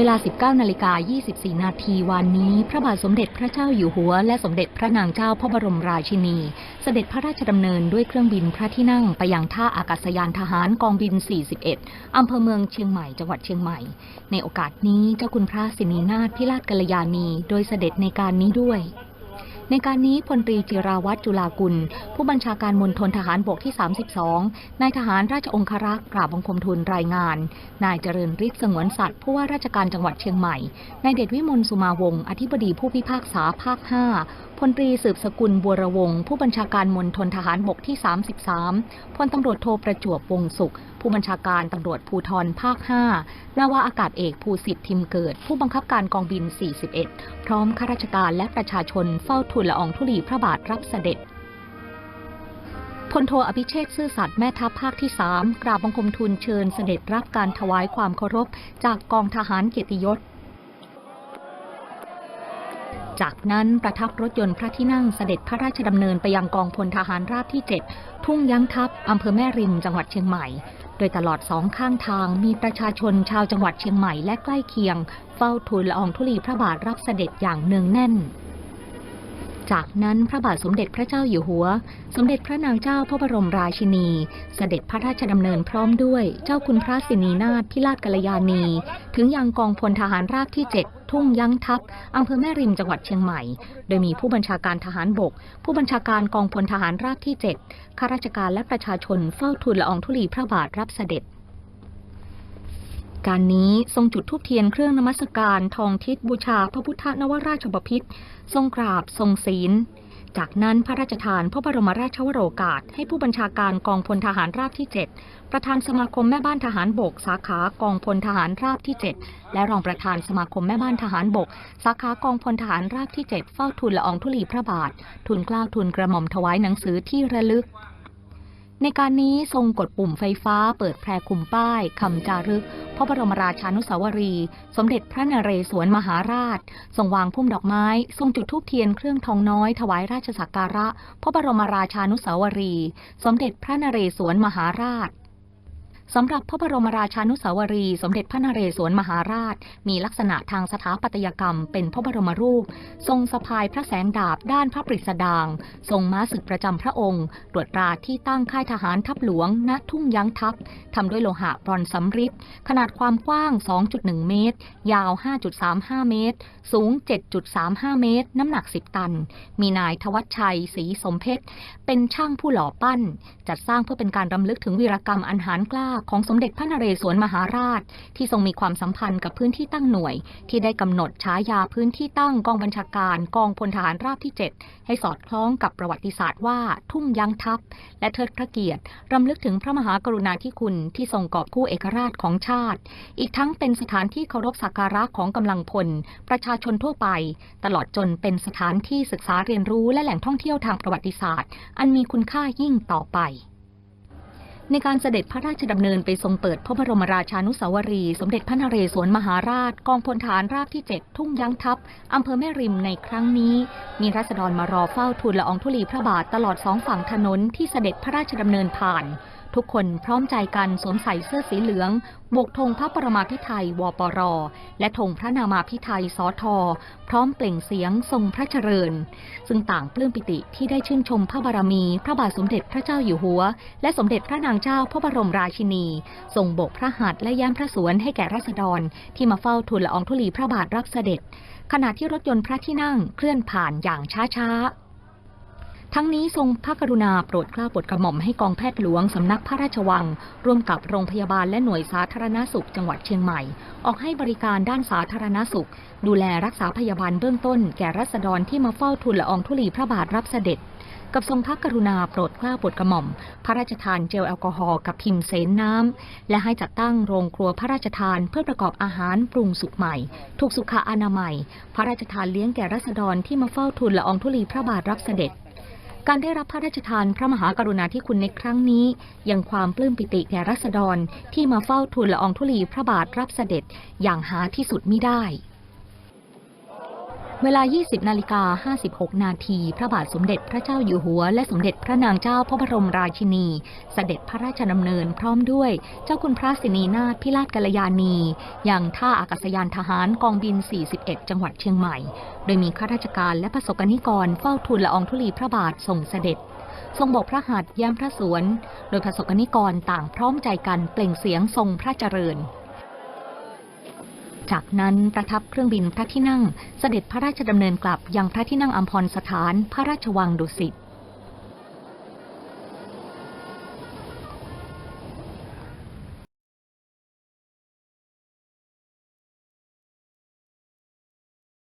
เวลา 19นาฬิกา24 นาทีวันนี้ พระบาทสมเด็จพระเจ้าอยู่หัว และสมเด็จพระนางเจ้าพระบรมราชินี เสด็จพระราชดำเนินด้วยเครื่องบินพระที่นั่งไปยังท่าอากาศยานทหารกองบิน 41 อำเภอเมืองเชียงใหม่ จังหวัดเชียงใหม่ ในโอกาสนี้เจ้าคุณพระสินีนาถพิราชกัลยาณี โดยเสด็จในการนี้ด้วย ในการนี้พลตรีจิราวัตรจุลากุล ผู้บัญชาการมณฑลทหารบกที่ 32 นายทหารราชองครักษ์กราบบังคมทูลรายงาน นายเจริญฤทธิ์สงวนสัตว์ผู้ว่าราชการจังหวัดเชียงใหม่ นายเดชวิมลสุมาวงศ์อธิบดีผู้พิพากษาภาค 5พลตรีสืบสกุลบัวระวง ผู้บัญชาการมณฑลทหารบกที่ 33พลตำรวจโทประจวบวงศ์สุข ผู้บัญชาการตำรวจภูธรภาค 5 นาวาอากาศเอกภูสิทธิ์ทิมเกิด ผู้บังคับการกองบิน 41 พร้อมข้าราชการและประชาชนเฝ้าทูลละอองธุลีพระบาทรับเสด็จพลโทอภิเชษซื่อสัตย์แม่ทัพภาคที่3กราบบังคมทูลเชิญเสด็จรับการถวายความเคารพจากกองทหารเกียรติยศ จากนั้นประทับรถยนต์พระที่นั่งเสด็จพระราชดำเนินไปยังกองพลทหารราบที่ 7 ทุ่งยั้งทัพอำเภอแม่ริมจังหวัดเชียงใหม่ โดยตลอดสองข้างทางมีประชาชนชาวจังหวัดเชียงใหม่และใกล้เคียง เฝ้าทูลละอองธุลีพระบาทรับเสด็จอย่างเนืองแน่น จากนั้นพระบาทสมเด็จพระเจ้าอยู่หัว สมเด็จพระนางเจ้าพระบรมราชินี เสด็จพระราชดำเนินพร้อมด้วยเจ้าคุณพระสินีนาถพิราชกัลยาณี ถึงยังกองพลทหารราบที่ 7 ทุ่งยั้งทัพอำเภอแม่ริมจังหวัดเชียงใหม่ โดยมีผู้บัญชาการทหารบก ผู้บัญชาการกองพลทหารราบที่ 7 ข้าราชการและประชาชนเฝ้าทูลละอองธุลีพระบาทรับเสด็จ การนี้ทรงจุดธูปเทียนเครื่องนมัสการทองทิศบูชาพระพุทธนวราชบพิตรทรงกราบทรงศีล จากนั้นพระราชทานพระบรมราชวโรกาส ให้ผู้บัญชาการกองพลทหารราบที่ 7 ประธานสมาคมแม่บ้านทหารบก สาขากองพลทหารราบที่ 7 และรองประธานสมาคมแม่บ้านทหารบก สาขากองพลทหารราบที่ 7 เฝ้าทูลละอองธุลีพระบาท ทูลกล้าทูลกระหม่อมถวายหนังสือที่ระลึก ในการนี้ทรงกดปุ่มไฟฟ้าเปิดแพรคุมป้ายคำจารึก พระบรมราชานุสาวรี สมเด็จพระนเรศวรมหาราช ทรงวางพุ่มดอกไม้ ทรงจุดธูปเทียนเครื่องทองน้อยถวายราชสักการะ พระบรมราชานุสาวรี สมเด็จพระนเรศวรมหาราช สำหรับพระบรมราชานุสาวรี สมเด็จพระนเรศวรมหาราช มีลักษณะทางสถาปัตยกรรมเป็นพระบรมรูป ทรงสะพายพระแสงดาบด้านพระปริศดาง ทรงม้าศึกประจำพระองค์ตรวจตราที่ตั้งค่ายทหารทัพหลวง ณทุ่งยั้งทัพทำด้วยโลหะบรอนสำริดขนาดความกว้าง 2.1 เมตร ยาว 5.35 เมตร สูง 7.35 เมตร น้ำหนัก 10 ตัน มีนายทวัชชัยศรีสมเพชรเป็นช่างผู้หล่อปั้น จัดสร้างเพื่อเป็นการรำลึกถึงวีรกรรมอันหารกล้าของสมเด็จพระนเรศวรมหาราช ที่ทรงมีความสัมพันธ์กับพื้นที่ตั้งหน่วย ที่ได้กำหนดฉายาพื้นที่ตั้งกองบัญชาการกองพลทหารราบที่ 7 ให้สอดคล้องกับประวัติศาสตร์ว่าทุ่งยังทัพ และเทิดพระเกียรติรำลึกถึงพระมหากรุณาธิคุณที่ทรงกอบกู้เอกราชของชาติ อีกทั้งเป็นสถานที่เคารพสักการะของกำลังพล ประชาชนทั่วไป ตลอดจนเป็นสถานที่ศึกษาเรียนรู้และแหล่งท่องเที่ยวทางประวัติศาสตร์ อันมีคุณค่ายิ่งต่อไป ในการเสด็จพระราชดำเนินไปทรงเปิดพระบรมราชานุสาวรี สมเด็จพระนเรศวรมหาราช กองพลฐานราบที่ 7 ทุ่งยั้งทัพอำเภอแม่ริมในครั้งนี้ มีรัษฎรมารอเฝ้าทูลละอองธุลีพระบาทตลอดสองฝั่งถนนที่เสด็จพระราชดำเนินผ่าน ทุกคนพร้อมใจกันสวมใส่เสื้อสีเหลืองโบกธงพระประมาพิไทยวปร และธงพระนามาพิไทยสอทอพร้อมเปล่งเสียงทรงพระเจริญ ซึ่งต่างปลื้มปิติที่ได้ชื่นชมพระบารมี พระบาทสมเด็จพระเจ้าอยู่หัว และสมเด็จพระนางเจ้าพระบรมราชินี ทรงโบกพระหัตถ์และย้มพระสวนให้แก่ราษฎร ที่มาเฝ้าทูลละอองธุลีพระบาทรับเสด็จ ขณะที่รถยนต์พระที่นั่งเคลื่อนผ่านอย่างช้าๆ ทั้งนี้ทรงพระกรุณาโปรดเกล้าโปรดกระหม่อมให้กองแพทย์หลวงสำนักพระราชวัง ร่วมกับโรงพยาบาลและหน่วยสาธารณสุขจังหวัดเชียงใหม่ ออกให้บริการด้านสาธารณสุข ดูแลรักษาพยาบาลเบื้องต้น แก่รัษฎรที่มาเฝ้าทูลละอองธุลีพระบาทรับเสด็จ กับทรงพระกรุณาโปรดเกล้าโปรดกระหม่อม พระราชทานเจลแอลกอฮอล์กับพิมพ์เสนน้ำและให้จัดตั้งโรงครัวพระราชทานเพื่อประกอบอาหารปรุงสุกใหม่ ถูกสุขอนามัย พระราชทานเลี้ยงแก่รัษฎรที่มาเฝ้าทูลละอองธุลีพระบาทรับเสด็จ การได้รับพระราชทานพระมหากรุณาธิคุณในครั้งนี้ ยังความปลื้มปิติแก่รัษฎรที่มาเฝ้าทูลละอองธุลีพระบาทรับเสด็จอย่างหาที่สุดมิได้ เวลา 20 นาฬิกา 56 นาที พระบาทสมเด็จพระเจ้าอยู่หัว และสมเด็จพระนางเจ้าพระบรมราชินีเสด็จพระราชดำเนินพร้อมด้วย เจ้าคุณพระสินีนาถพิราชกัลยาณี ยังท่าอากาศยานทหารกองบิน 41 จังหวัดเชียงใหม่ โดยมีข้าราชการและประสบกนิกรเฝ้าทูลละอองธุลีพระบาทส่งเสด็จ ทรงโบกพระหัตถ์แย้มพระสวน โดยประสบกนิกรต่างพร้อมใจกันเปล่งเสียงทรงพระเจริญ จากนั้นประทับเครื่องบินพระที่นั่งเสด็จพระราชดำเนินกลับยังพระที่นั่งอัมพรสถานพระราชวังดุสิต